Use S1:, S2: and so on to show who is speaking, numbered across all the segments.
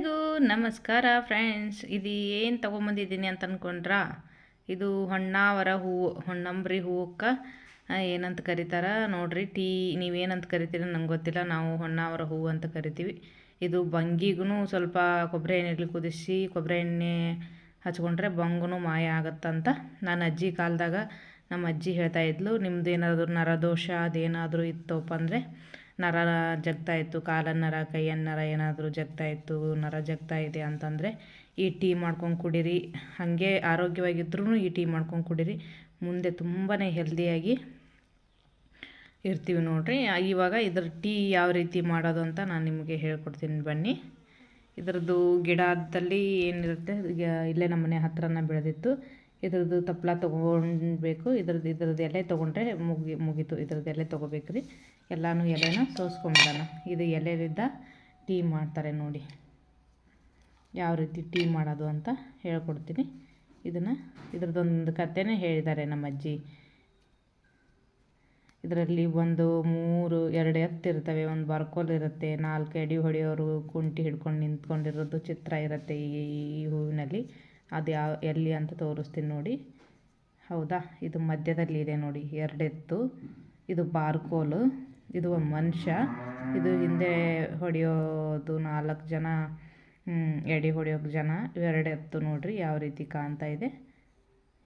S1: ಇದು ನಮಸ್ಕಾರ ಫ್ರೆಂಡ್ಸ್. ಇದು ಏನು ತೊಗೊಂಬಂದಿದ್ದೀನಿ ಅಂತ ಅಂದ್ಕೊಂಡ್ರಾ ಇದು ಹೊಣ್ಣಾವರ ಹೂವು ಹೊಣ್ಣಂಬ್ರಿ ಹೂವಕ್ಕೆ ಏನಂತ ಕರೀತಾರ ನೋಡ್ರಿ. ಟೀ, ನೀವೇನಂತ ಕರಿತೀರ ನಂಗೆ ಗೊತ್ತಿಲ್ಲ. ನಾವು ಹೊಣ್ಣಾವರ ಹೂವು ಅಂತ ಕರಿತೀವಿ. ಇದು ಬಂಗಿಗೂ ಸ್ವಲ್ಪ ಕೊಬ್ಬರಿ ಎಣ್ಣೆಲಿ ಕುದಿಸಿ ಕೊಬ್ಬರಿ ಎಣ್ಣೆ ಹಚ್ಕೊಂಡ್ರೆ ಬಂಗೂ ಮಾಯ ಆಗುತ್ತಂತ. ನನ್ನ ಅಜ್ಜಿ ಕಾಲದಾಗ ನಮ್ಮ ಅಜ್ಜಿ ಹೇಳ್ತಾ ಇದ್ಲು, ನಿಮ್ದು ಏನಾದರೂ ನರದೋಷ, ಅದೇನಾದರೂ ಇತ್ತಪ್ಪ ಅಂದರೆ ನರ ಜಗ್ತಾ ಇತ್ತು ಕೈಯನ್ನ ನರ ಏನಾದರೂ ಜಗ್ತಾ ಇತ್ತು, ನರ ಜಗ್ತಾ ಇದೆ ಅಂತಂದರೆ ಈ ಟೀ ಮಾಡ್ಕೊಂಡು ಕುಡೀರಿ. ಹಾಗೆ ಆರೋಗ್ಯವಾಗಿದ್ರೂ ಈ ಟೀ ಮಾಡ್ಕೊಂಡು ಕುಡೀರಿ. ಮುಂದೆ ತುಂಬಾ ಹೆಲ್ದಿಯಾಗಿ ಇರ್ತೀವಿ ನೋಡಿರಿ. ಇವಾಗ ಇದ್ರ ಟೀ ಯಾವ ರೀತಿ ಮಾಡೋದು ಅಂತ ನಾನು ನಿಮಗೆ ಹೇಳ್ಕೊಡ್ತೀನಿ ಬನ್ನಿ. ಇದರದ್ದು ಗಿಡದಲ್ಲಿ ಏನಿರುತ್ತೆ ಇಲ್ಲೇ ನಮ್ಮ ಮನೆ ಹತ್ರನ ಬೆಳೆದಿತ್ತು ಇದ್ರದ್ದು ತಪ್ಪಲ ತೊಗೊಳ್ಬೇಕು ಇದ್ರದ್ದು ಇದ್ರದ್ದು ಎಲೆ ತೊಗೊಂಡ್ರೆ ಮುಗಿ, ಮುಗೀತು. ಇದ್ರದ್ದು ಎಲೆ ತೊಗೋಬೇಕು ರೀ ಎಲ್ಲನೂ ಎಲೆನ ಸೋಸ್ಕೊಂಬಿಡೋಣ. ಇದು ಎಲೆಯಿಂದ ಟೀ ಮಾಡ್ತಾರೆ ನೋಡಿ. ಯಾವ ರೀತಿ ಟೀ ಮಾಡೋದು ಅಂತ ಹೇಳ್ಕೊಡ್ತೀನಿ. ಇದನ್ನು ಇದ್ರದ್ದೊಂದು ಕಥೆನೇ ಹೇಳಿದ್ದಾರೆ ನಮ್ಮ ಅಜ್ಜಿ ಇದರಲ್ಲಿ ಒಂದು ಮೂರು, ಎರಡು ಎತ್ತಿರ್ತವೆ ಒಂದು ಬರ್ಕೋಲ್ ಇರುತ್ತೆ. ನಾಲ್ಕು ಎಡಿ ಹೊಡೆಯೋರು ಕುಂಟಿ ಹಿಡ್ಕೊಂಡು ನಿಂತ್ಕೊಂಡಿರೋದು ಚಿತ್ರ ಇರುತ್ತೆ ಈ ಹೂವಿನಲ್ಲಿ. ಅದು ಯಾವ, ಎಲ್ಲಿ ಅಂತ ತೋರಿಸ್ತೀನಿ ನೋಡಿ. ಹೌದಾ? ಇದು ಮಧ್ಯದಲ್ಲಿ ಇದೆ ನೋಡಿ, ಎರಡೆತ್ತು. ಇದು ಬಾರ್ಕೋಲು, ಇದು ಒಂದು ಮನುಷ್ಯ. ಇದು ಹಿಂದೆ ಹೊಡೆಯೋದು ನಾಲ್ಕು ಜನ ಎಡೆ ಹೊಡೆಯೋಕೆ ಜನ. ಇವೆರಡು ಎತ್ತು ನೋಡಿರಿ ಯಾವ ರೀತಿ ಕಾಣ್ತಾ ಇದೆ.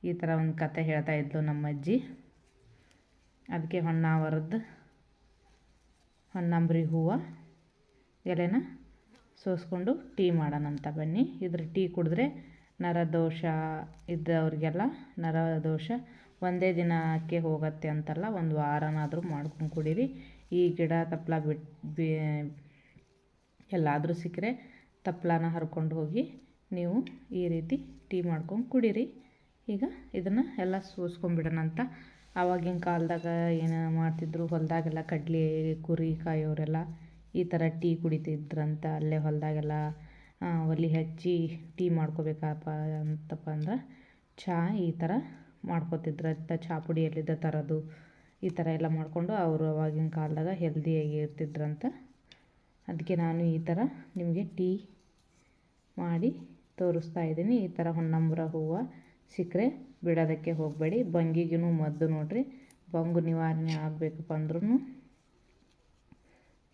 S1: ಈ ಥರ ಒಂದು ಕತೆ ಹೇಳ್ತಾ ಇದ್ಲು ನಮ್ಮ ಅಜ್ಜಿ ಅದಕ್ಕೆ ಹೊನ್ನಾವರದ್ದು ಹೊನ್ನಂಬ್ರಿ ಹೂವು. ಎಲೆನ ಸೋಸ್ಕೊಂಡು ಟೀ ಮಾಡೋಣಂತ ಬನ್ನಿ. ಇದ್ರ ಟೀ ಕುಡಿದ್ರೆ ನರದೋಷ ಇದ್ದವ್ರಿಗೆಲ್ಲ ನರದೋಷ ಒಂದೇ ದಿನಕ್ಕೆ ಹೋಗುತ್ತೆ ಅಂತಲ್ಲ, ಒಂದು ವಾರನಾದರೂ ಮಾಡ್ಕೊಂಡು ಕುಡೀರಿ. ಈ ಗಿಡ ತಪ್ಪಲ ಬಿಟ್ಟು ಎಲ್ಲಾದರೂ ಸಿಕ್ಕರೆ ತಪ್ಪಲನ ಹರ್ಕೊಂಡು ಹೋಗಿ ನೀವು ಈ ರೀತಿ ಟೀ ಮಾಡ್ಕೊಂಡು ಕುಡೀರಿ. ಈಗ ಇದನ್ನು ಎಲ್ಲ ಸೋಸ್ಕೊಂಬಿಡೋಣ ಅಂತ. ಆವಾಗಿನ ಕಾಲದಾಗ ಏನು ಮಾಡ್ತಿದ್ರು, ಹೊಲದಾಗೆಲ್ಲ ಕಡ್ಲೆ, ಕುರಿ, ಕಾಯೋರೆಲ್ಲ ಈ ಥರ ಟೀ ಕುಡಿತಿದ್ರಂತ, ಅಲ್ಲೇ ಹೊಲದಾಗೆಲ್ಲ ಒಲೆ ಹಚ್ಚಿ ಟೀ ಮಾಡ್ಕೋಬೇಕಪ್ಪ ಅಂತಪ್ಪ ಅಂದ್ರೆ ಚಹಾ ಈ ಥರ ಮಾಡ್ಕೋತಿದ್ರಂತ ಚಹಾ ಪುಡಿ ಎಲ್ಲಿದ್ದ ತರೋದು, ಈ ಥರ ಎಲ್ಲ ಮಾಡಿಕೊಂಡು ಅವರು ಅವಾಗಿನ ಕಾಲದಾಗ ಹೆಲ್ದಿಯಾಗಿ ಇರ್ತಿದ್ರಂತ ಅದಕ್ಕೆ ನಾನು ಈ ಥರ ನಿಮಗೆ ಟೀ ಮಾಡಿ ತೋರಿಸ್ತಾ ಇದ್ದೀನಿ. ಈ ಥರ ಹೊನ್ನಂಬ್ರ ಹೂವು ಸಿಕ್ಕರೆ ಬಿಡೋದಕ್ಕೆ ಹೋಗಬೇಡಿ. ಬಂಗಿಗೂ ಮದ್ದು ನೋಡಿರಿ. ಬಂಗು ನಿವಾರಣೆ ಆಗಬೇಕಪ್ಪ ಅಂದ್ರೂ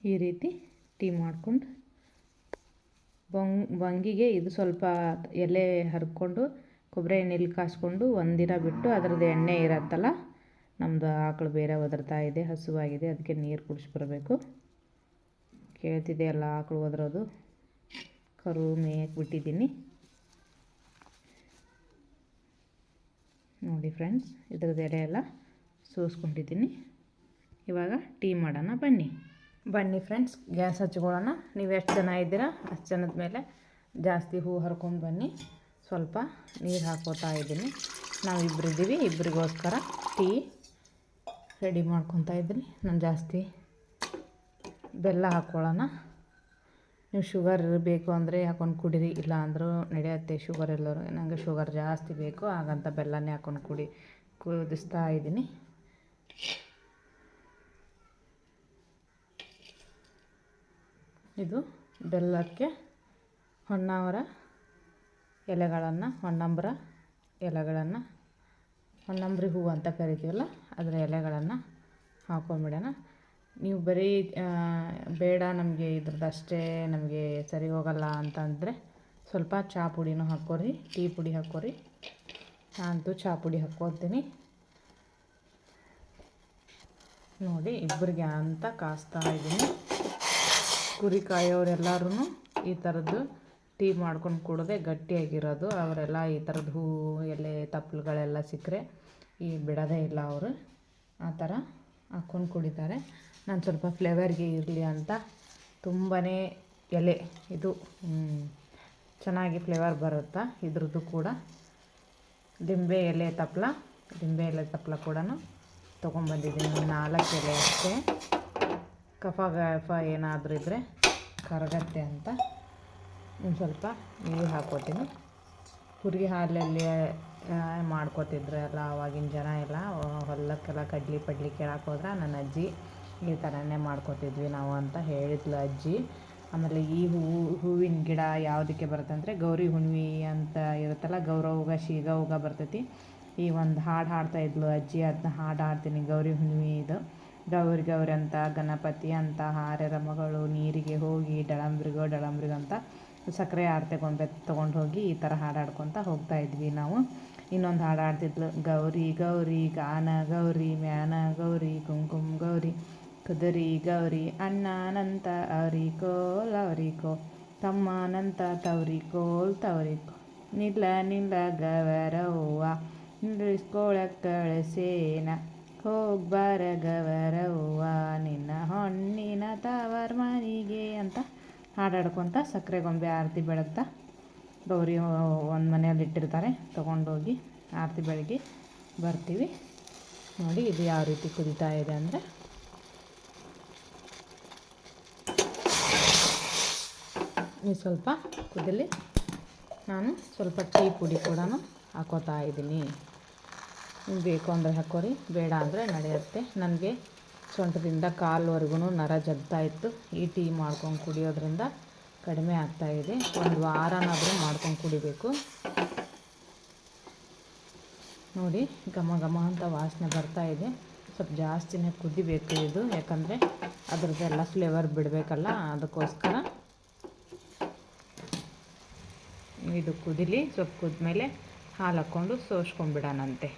S1: ಈ ರೀತಿ ಟೀ ಮಾಡ್ಕೊಂಡು ಬಂಗ್, ಬಂಗಿಗೆ ಇದು ಸ್ವಲ್ಪ ಎಲೆ ಹರ್ಕೊಂಡು, ಕೊಬ್ಬರಿ ಎಣ್ಣೆಲಿ ಕಾಸ್ಕೊಂಡು ಒಂದಿನ ಬಿಟ್ಟು ಅದರದ್ದು ಎಣ್ಣೆ ಇರತ್ತಲ್ಲ ನಮ್ಮದು ಆಕಳು ಬೇರೆ ಒದರ್ತಾ ಇದೆ, ಹಸುವಾಗಿದೆ, ಅದಕ್ಕೆ ನೀರು ಕುಡಿಸ್ಬರ್ಬೇಕು ಕೇಳ್ತಿದ್ದೆ ಅಲ್ಲ ಆಕಳು ಒದರೋದು. ಕರು ಮೇಯಕ್ಕೆ ಬಿಟ್ಟಿದ್ದೀನಿ. ನೋಡಿ ಫ್ರೆಂಡ್ಸ್, ಇದ್ರದ್ದು ಎಲೆ ಎಲ್ಲ ಸೋಸ್ಕೊಂಡಿದ್ದೀನಿ. ಇವಾಗ ಟೀ ಮಾಡೋಣ ಬನ್ನಿ. ಬನ್ನಿ ಫ್ರೆಂಡ್ಸ್ ಗ್ಯಾಸ್ ಹಚ್ಕೊಳ್ಳೋಣ. ನೀವು ಎಷ್ಟು ಜನ ಇದ್ದೀರಾ, ಅಷ್ಟು ಜನದ ಮೇಲೆ ಜಾಸ್ತಿ ಹೂ ಹರ್ಕೊಂಡು ಬನ್ನಿ. ಸ್ವಲ್ಪ ನೀರು ಹಾಕೋತಾ ಇದ್ದೀನಿ. ನಾವು ಇಬ್ಬರು ಇದ್ದೀವಿ ಇಬ್ಬರಿಗೋಸ್ಕರ ಟೀ ರೆಡಿ ಮಾಡ್ಕೊತಾ ಇದ್ದೀನಿ. ನಾನು ಜಾಸ್ತಿ ಬೆಲ್ಲ ಹಾಕ್ಕೊಳ್ಳೋಣ. ನೀವು ಶುಗರ್ ಬೇಕು ಅಂದರೆ ಹಾಕೊಂಡು ಕುಡೀರಿ ಇಲ್ಲ ಅಂದರೂ ನಡೆಯುತ್ತೆ ಶುಗರ್ ಎಲ್ಲರೂ. ನನಗೆ ಶುಗರ್ ಜಾಸ್ತಿ ಬೇಕು, ಹಾಗಂತ ಬೆಲ್ಲನೇ ಹಾಕೊಂಡು ಕುಡಿ, ಕುದಿಸ್ತಾ ಇದ್ದೀನಿ. ಇದು ಬೆಲ್ಲಕ್ಕೆ ಹೊನ್ನಾವರ ಎಲೆಗಳನ್ನು, ಹೊನ್ನಂಬ್ರ ಎಲೆಗಳನ್ನು, ಹೊನ್ನಂಬ್ರಿ ಹೂವು ಅಂತ ಕರಿತೀವಲ್ಲ, ಅದರ ಎಲೆಗಳನ್ನು ಹಾಕೊಂಬಿಡೋಣ. ನೀವು ಬರೀ ಬೇಡ ನಮಗೆ ಇದ್ರದ್ದಷ್ಟೇ ನಮಗೆ ಸರಿ ಹೋಗಲ್ಲ ಅಂತಂದರೆ ಸ್ವಲ್ಪ ಚಹಾ ಪುಡಿನೂ ಹಾಕೋರಿ ಟೀ ಪುಡಿ ಹಾಕೋರಿ ನಾನಂತೂ ಚಹಾ ಪುಡಿ ಹಾಕ್ಕೊತೀನಿ. ನೋಡಿ ಇಬ್ಬರಿಗೆ ಅಂತ ಕಾಸ್ತಾ ಇದ್ದೀನಿ. ಕುರಿ ಕಾಯೋರೆಲ್ಲರೂ ಈ ಥರದ್ದು ಟೀ ಮಾಡ್ಕೊಂಡು ಕುಡಿದೆ ಗಟ್ಟಿಯಾಗಿರೋದು. ಅವರೆಲ್ಲ ಈ ಥರದ್ದು ಹೂವು ಎಲೆ ತಪ್ಪಲುಗಳೆಲ್ಲ ಸಿಕ್ಕರೆ ಈ ಬಿಡೋದೇ ಇಲ್ಲ ಅವರು. ಆ ಥರ ಹಾಕ್ಕೊಂಡು ಕುಡಿತಾರೆ ನಾನು ಸ್ವಲ್ಪ ಫ್ಲೇವರ್ಗೆ ಇರಲಿ ಅಂತ ತುಂಬಾ ಎಲೆ, ಇದು ಚೆನ್ನಾಗಿ ಫ್ಲೇವರ್ ಬರುತ್ತಾ ಇದ್ರದ್ದು ಕೂಡ. ದಿಂಬೆ ಎಲೆ ತಪ್ಪಲ ದಿಂಬೆ ಎಲೆ ತಪ್ಪಲ ಕೂಡ ತೊಗೊಂಬಂದಿದ್ದೀನಿ ನಾಲ್ಕು ಎಲೆ ಅಷ್ಟೇ. ಕಫ ಗಫ ಏನಾದರೂ ಇದ್ದರೆ ಕರಗತ್ತೆ ಅಂತ ಒಂದು ಸ್ವಲ್ಪ ನೀರು ಹಾಕ್ಕೋತೀನಿ. ಕುರಿಗೆ ಹಾಲಲ್ಲಿ ಮಾಡ್ಕೋತಿದ್ರು ಎಲ್ಲ ಆವಾಗಿನ ಜನ ಎಲ್ಲ ಹೊಲಕ್ಕೆಲ್ಲ ಕಡ್ಲಿ ಪಡ್ಲಿ ಕೇಳಕ್ಕೆ ಹೋದ್ರೆ ನನ್ನ ಅಜ್ಜಿ ಈ ಥರನೇ ಮಾಡ್ಕೋತಿದ್ವಿ ನಾವು ಅಂತ ಹೇಳಿದ್ಲು ಅಜ್ಜಿ. ಆಮೇಲೆ ಈ ಹೂವು ಹೂವಿನ ಗಿಡ ಯಾವುದಕ್ಕೆ ಬರುತ್ತೆ ಅಂದರೆ ಗೌರಿ ಹುಣ್ವಿ ಅಂತ ಇರುತ್ತಲ್ಲ, ಗೌರವ್ಗ ಶೀಗವ್ಗ ಬರ್ತೈತಿ. ಈ ಒಂದು ಹಾಡು ಹಾಡ್ತಾ ಇದ್ಲು ಅಜ್ಜಿ ಅದನ್ನ ಹಾಡು ಹಾಡ್ತೀನಿ, ಗೌರಿ ಹುಣ್ವಿ ಇದು. ಗೌರಿ ಗೌರಿ ಅಂತ ಗಣಪತಿ ಅಂತ ಹಾರ್ಯರ ಮಗಳು ನೀರಿಗೆ ಹೋಗಿ, ಡಳಂಬ್ರಿಗೋ ಡಳಂಬ್ರಿಗೋ ಅಂತ ಸಕ್ಕರೆ ಆರತಿ ಗೊಂಬೆ ತೊಗೊಂಡು ಹೋಗಿ ಈ ಥರ ಹಾಡಾಡ್ಕೊತ ಹೋಗ್ತಾ ಇದ್ವಿ ನಾವು. ಇನ್ನೊಂದು ಹಾಡು ಹಾಡ್ತಿದ್ಲು, ಗೌರಿ ಗೌರಿ, ಗಾನ, ಗೌರಿ, ಮ್ಯಾನ, ಗೌರಿ, ಕುಂಕುಮ, ಗೌರಿ, ಕುದುರಿ, ಗೌರಿ, ಅಣ್ಣನಂತ ಅವರಿಕೋಲ್ ಅವರಿಕೋ ತಮ್ಮನಂತ ತವರಿಕೋಲ್ ತವರಿಕೋ, ನಿಲ್ಲ ನಿಲ್ಲ ಗವರವ್ವ ನಿಲ್ಲಿಸ್ಕೊಳಕ್ ಕಳಿಸೇನ ಹೋಗ್ಬಾರ ಗವರವ್ವ ನಿನ್ನ ಹೊಣ್ಣಿನ ತವರ್ ಮನೆಗೆ ಅಂತ ಹಾಡಾಡ್ಕೊತ ಸಕ್ಕರೆ ಗೊಂಬೆ ಆರತಿ ಬೆಳಗ್ತಾ ಗೌರಿ ಒಂದು ಮನೆಯಲ್ಲಿ ಇಟ್ಟಿರ್ತಾರೆ. ತೊಗೊಂಡೋಗಿ ಆರತಿ ಬೆಳಗ್ಗೆ ಬರ್ತೀವಿ. ನೋಡಿ ಇದು ಯಾವ ರೀತಿ ಕುದಿತಾ ಇದೆ ಅಂದರೆ. ನೀವು ಸ್ವಲ್ಪ ಕುದಲಿ. ನಾನು ಸ್ವಲ್ಪ ಟೀ ಪುಡಿ ಕೂಡ ಹಾಕೋತಾ ಇದ್ದೀನಿ. ಬೇಕು ಅಂದರೆ ಹಾಕೋರಿ, ಬೇಡ ಅಂದರೆ ನಡೆಯುತ್ತೆ. ನನಗೆ ಸೊಂಟದಿಂದ ಕಾಲ್ವರೆಗೂ ನರ ಜಗ್ತಾ ಇತ್ತು. ಈ ಟೀ ಮಾಡ್ಕೊಂಡು ಕುಡಿಯೋದ್ರಿಂದ ಕಡಿಮೆ ಆಗ್ತಾ ಇದೆ. ಒಂದು ವಾರನಾದರೂ ಮಾಡ್ಕೊಂಡು ಕುಡಿಬೇಕು. ನೋಡಿ, ಘಮ ಘಮ ಅಂತ ವಾಸನೆ ಬರ್ತಾ ಇದೆ. ಸ್ವಲ್ಪ ಜಾಸ್ತಿನೇ ಕುದಿಬೇಕು ಇದು. ಯಾಕಂದರೆ ಅದ್ರದ್ದೆಲ್ಲ ಫ್ಲೇವರ್ ಬಿಡಬೇಕಲ್ಲ, ಅದಕ್ಕೋಸ್ಕರ ಇದು ಕುದಿಲಿ ಸ್ವಲ್ಪ ಕುದ್ಮೇಲೆ ಹಾಲು ಹಾಕ್ಕೊಂಡು ಸೋಸ್ಕೊಂಡ್ಬಿಡೋಣಂತೆ.